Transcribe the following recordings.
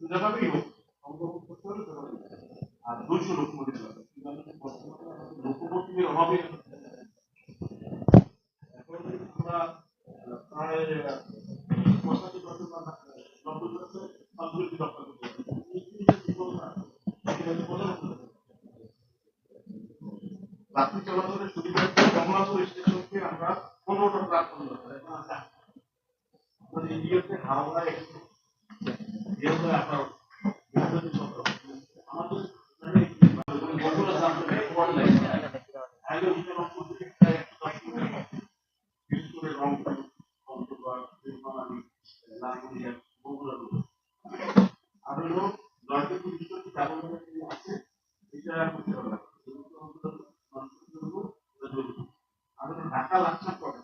যেভাবেই হোক অংশগ্রহণ করতে হবে সেভাবেই। আর দুইশো আমাদের বর্তমানে লোকমতির অভাবে এখন আমরা প্রায় পঁচাশি বছর নব্বই বছর সংস্কৃতি রক্ষা করতে পারি। হাওড়া আর আবহাওয়া যে আছে এটা করতে হবে এগুলো অন্তত মানুষের জন্য জরুরি। আর হলো ঢাকা লাকসাম করে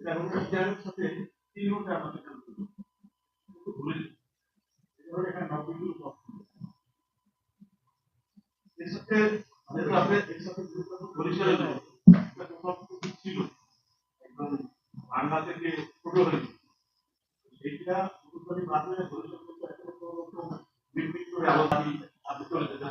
এটা এখন ইন্ডিয়ার সাথে তিন ঘণ্টা আমাদের কাজ করতে হবে। কিন্তু ভুলে যাই। এভাবে এখানে নব্বই কিলো কম। যেহেতু আপনি বরিশালে ছিল। একদম বাংলা থেকে ছোট হয়েছে এইটা পুরোপুরি মাধ্যমে বরিশাল থেকে একটা প্রকল্প বিকৃত করে আলোচনা আপনি চলে যেতে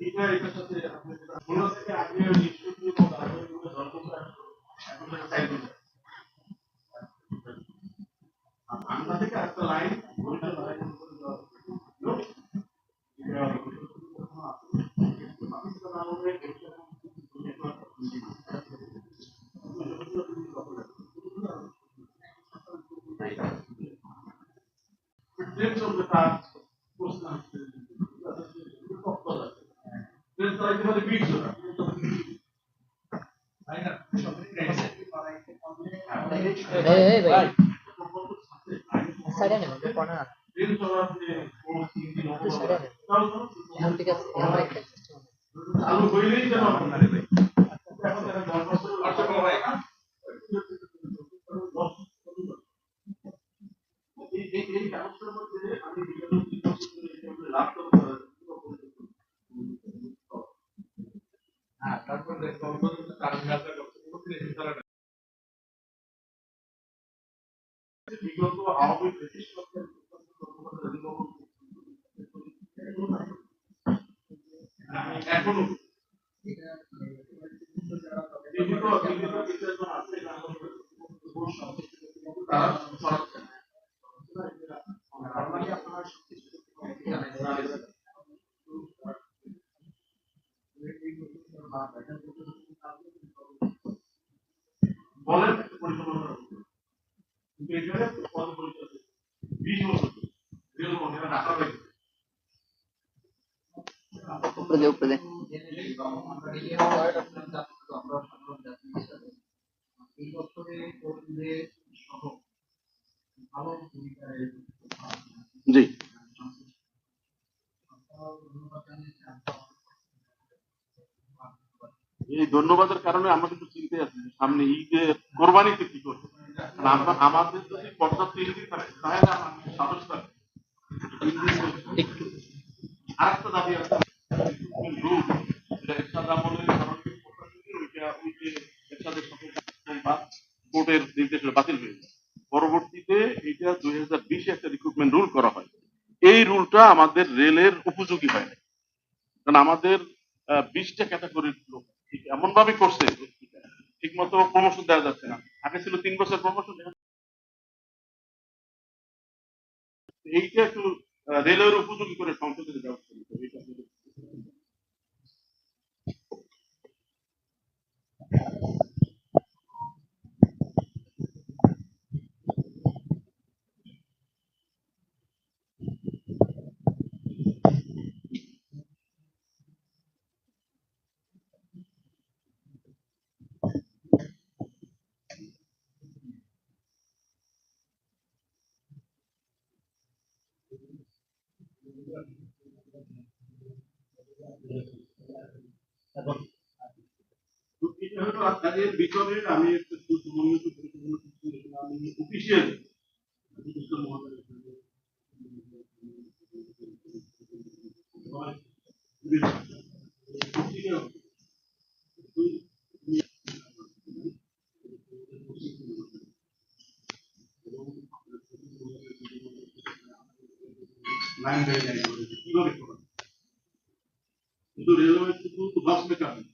এটা এটার সাথে আপনি যেটা থেকে আগে নিশ্চিত এবং তারপরে এগুলো দরকার এখন সেটা সাইড দিতে আর বাংলা থেকে একটা লাইন বরিশাল লাইন করে দেওয়া হলো। এটা পাকিস্তান আমলে এটা Friends of the past, personal Friends are। তাই না? এই এই ভাই প্রকল্প থাকে। সাইডে কোনো ভাই এই এই এই ব্যবস্থার মধ্যে আমি বিগত তিন বছর ধরে এটা আমরা লাভ করতে পারি হ্যাঁ তারপরে বিগত আওয়ামী ব্রিটিশ সরকার এখনও জীবিত জীবিত কিছু একজন আছে তারা সরাচ্ছে না। তার মানে আপনারা বলেন একটা পরিকল্পনা করতে। কিন্তু এখানে পদ পরিচয় বিশ বছর রেল মন্ত্রীরা ঢাকা হয়েছে উপরে দে উপরে দে এই বছরে তরুণদের সহ ভালো ভূমিকা রেখেছে। জি। ধন্যবাদ এই ধন্যবাদের কারণে আমরা কিন্তু চিন্তে আছি যে সামনে ঈদে কোরবানিতে কি করব আমাদের যদি পর্যাপ্ত ইঞ্জিন থাকে তাহলে আমাদের সাহস থাকে আরেকটা দাবি আছে রুল যেটা এরশাদ আমলের কারণে প্রশাসনিক ওইটা ওই যে এরশাদের সাথে বা কোর্টের নির্দেশ বাতিল হয়ে যায়। পরবর্তীতে এটা দুই হাজার বিশে একটা রিক্রুটমেন্ট রুল করা হয়। এই রুলটা আমাদের রেলের উপযোগী হয় না কারণ আমাদের বিশটা ক্যাটাগরির লোক এমন ভাবে করছে। ঠিক মতো প্রমোশন দেওয়া যাচ্ছে না। আগে ছিল তিন বছর প্রমোশন এইটা একটু রেলের উপযোগী করে সংসদের ব্যবস্থা নিতে হবে। আপনাকে বিচনের আমি একটা অফিসিয়াল কিন্তু রেলওয়ে শুধু বাস মেকানিক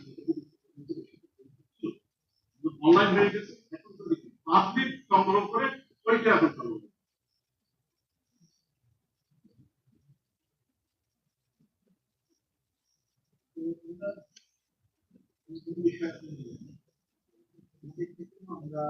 অনলাইন হয়ে গেছে এখন সংগ্রহ করে ওইটা এখন হবে। আমরা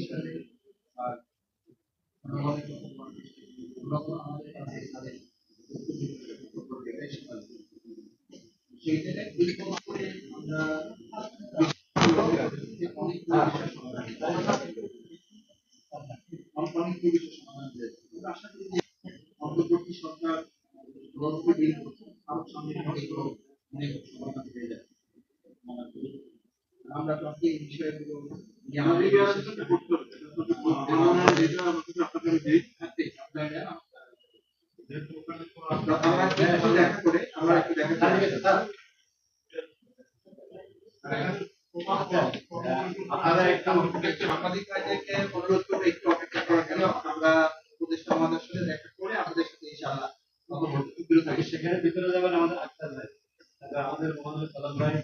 অভিযোগের আর আমাদের করে অনেক অনেক বিষয় সমাধান আমরা আশা করি যে অন্তর্বর্তী সরকার গল্পে দিন আরও সামনে অনেক সমাধান হয়ে যাবে আমরা তো এই বিষয়গুলো আমাদের আপনারা একটু করে একটু অপেক্ষা করার জন্য আমরা উপদেষ্টা সাথে দেখা করে আমাদের সাথে ইনশাআল্লাহ সেখানে ভিতরে যাবেন আমাদের আক্তার ভাই আমাদের মোহাম্মদ সালাম ভাই